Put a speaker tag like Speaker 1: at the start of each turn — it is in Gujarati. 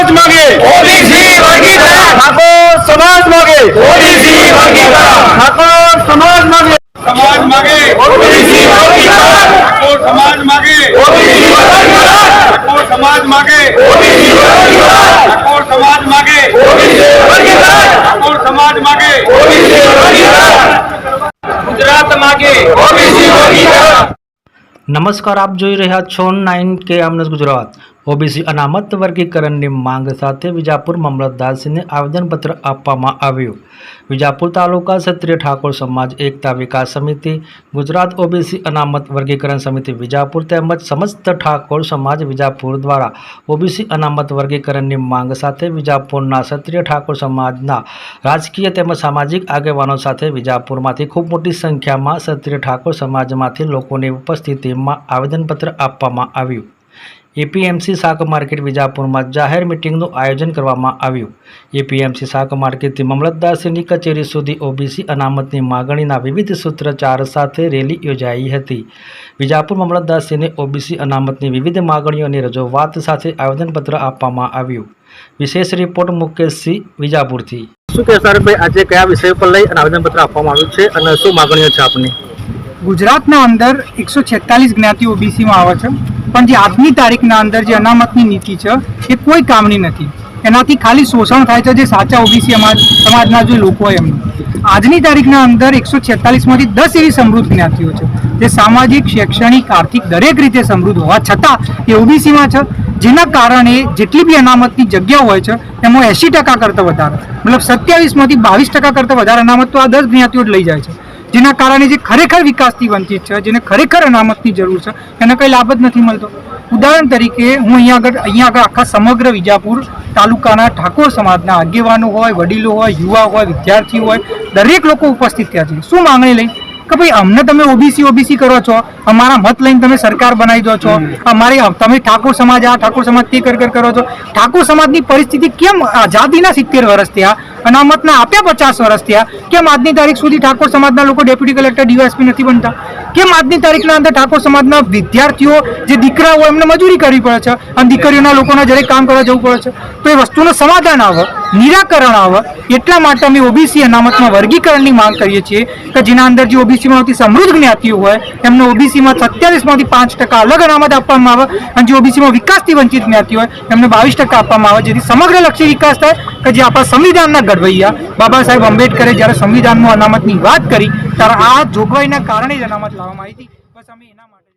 Speaker 1: समाज मांगे। ठाकुर
Speaker 2: समाज मांगे।
Speaker 1: ठाकुर समाज मांगे।
Speaker 2: समाज मांगे।
Speaker 1: ठाकुर समाज मांगे।
Speaker 2: ठाकुर समाज
Speaker 1: मांगे। ठाकुर समाज
Speaker 2: मांगे। ठाकुर
Speaker 1: समाज मांगे।
Speaker 2: गुजरात मांगे।
Speaker 3: नमस्कार आप जो रहा छो नाइन के આમનસ गुजरात। ઓબીસી અનામત વર્ગીકરણની માંગ સાથે વિજાપુર મામલતદારશ્રીને આવેદનપત્ર આપવામાં આવ્યું. વિજાપુર તાલુકા ક્ષત્રિય ઠાકોર સમાજ એકતા વિકાસ સમિતિ, ગુજરાત ઓબીસી અનામત વર્ગીકરણ સમિતિ વિજાપુર તેમજ સમસ્ત ઠાકોર સમાજ વિજાપુર દ્વારા ઓબીસી અનામત વર્ગીકરણની માંગ સાથે વિજાપુરના ક્ષત્રિય ઠાકોર સમાજના રાજકીય તેમજ સામાજિક આગેવાનો સાથે વિજાપુરમાંથી ખૂબ મોટી સંખ્યામાં ક્ષત્રિય ઠાકોર સમાજમાંથી લોકોની ઉપસ્થિતિમાં આવેદનપત્ર આપવામાં આવ્યું. એપીએમસી શાક માર્કેટ વિજાપુરમાં જાહેર મિટિંગનું આયોજન કરવામાં આવ્યું. એપીએમસી શાક માર્કેટથી મામલતદારશ્રીની કચેરી સુધી ઓબીસી અનામતની માગણીના વિવિધ સૂત્રચાર સાથે રેલી યોજાઈ હતી. વિજાપુર મામલતદારશ્રીને ઓબીસી અનામતની વિવિધ માગણીઓની રજૂઆત સાથે આવેદનપત્ર આપવામાં આવ્યું. વિશેષ રિપોર્ટ મુકેશસિંહ વિજાપુરથી. શું કહેશો તારકભાઈ આજે કયા વિષય પર લઈ આવેદનપત્ર આપવામાં આવ્યું છે અને શું માગણીઓ છે આપની?
Speaker 4: ગુજરાતના અંદર એકસો છેતાલીસ જ્ઞાતિ ઓબીસીમાં આવે છે. પણ જે આજની તારીખના અંદર જે અનામતની નીતિ છે, એ કોઈ કામની નથી. એનાથી ખાલી શોષણ થાય છે જે સાચા ઓબીસી સમાજના જે લોકો હોય એમનું. આજની તારીખના અંદર એકસો છેતાલીસમાંથી દસ એવી સમૃદ્ધ જ્ઞાતિઓ છે, જે સામાજિક, શૈક્ષણિક, આર્થિક દરેક રીતે સમૃદ્ધ હોવા છતાં એ ઓબીસીમાં છે. જેના કારણે જેટલી બી અનામતની જગ્યા હોય છે, એમાં એંશી ટકા કરતાં વધારે. મતલબ સત્યાવીસમાંથી બાવીસ ટકા કરતાં વધારે અનામત તો આ દસ જ્ઞાતિઓ જ લઈ જાય છે. જેના કારણે જે ખરેખર વિકાસથી વંચિત છે, જેને ખરેખર અનામતની જરૂર છે, એને કંઈ લાભ જ નથી મળતો. ઉદાહરણ તરીકે, હું અહીંયા આગળ અહીંયા આગળ આખા સમગ્ર વિજાપુર તાલુકાના ઠાકોર સમાજના આગેવાનો હોય, વડીલો હોય, યુવા હોય, વિદ્યાર્થીઓ હોય, દરેક લોકો ઉપસ્થિત થયા છે. શું માંગણી લઈ? કે ભાઈ અમને તમે ઓબીસી ઓબીસી કરો છો અમારા મત લઈને તમે સરકાર બનાવી દો છો અમારી તમે ઠાકોર સમાજ આ ઠાકોર સમાજ તે કર કર કરો છો. ઠાકોર સમાજની પરિસ્થિતિ કેમ આઝાદીના સિત્તેર વર્ષ થયા અનામતના આપ્યા પચાસ વર્ષ થયા કેમ આજની તારીખ સુધી ઠાકોર સમાજના લોકો ડેપ્યુટી કલેક્ટર ડીવાયસપી નથી બનતા? કેમ આજની તારીખના અંદર ઠાકોર સમાજના વિદ્યાર્થીઓ જે દીકરાઓ એમને મજૂરી કરવી પડે છે અને દીકરીઓના લોકોના જ્યારે કામ કરવા જવું પડે છે? તો એ વસ્તુનું સમાધાન આવે. નિરાકરણ આવે. એટલા માટે અમે ઓબીસી અનામતમાં વર્ગીકરણની માંગ કરીએ છીએ કે જેના અંદર જે ઓબીસીમાંથી સમૃદ્ધ જ્ઞાતિઓ હોય, એમને ઓબીસીમાં સત્યાવીસમાંથી પાંચ ટકા અલગ અનામત આપવામાં આવે અને જે ઓબીસીમાં વિકાસથી વંચિત જ્ઞાતિ હોય, એમને બાવીસ ટકા આપવામાં આવે. જેથી સમગ્ર લક્ષી વિકાસ થાય કે જે આપણા સંવિધાનના ઘડવૈયા બાબા સાહેબ આંબેડકરે જ્યારે સંવિધાનમાં અનામતની વાત કરી, ત્યારે આ જોગવાઈના કારણે જ અનામત લાવવામાં આવી હતી. બસ અમે એના માટે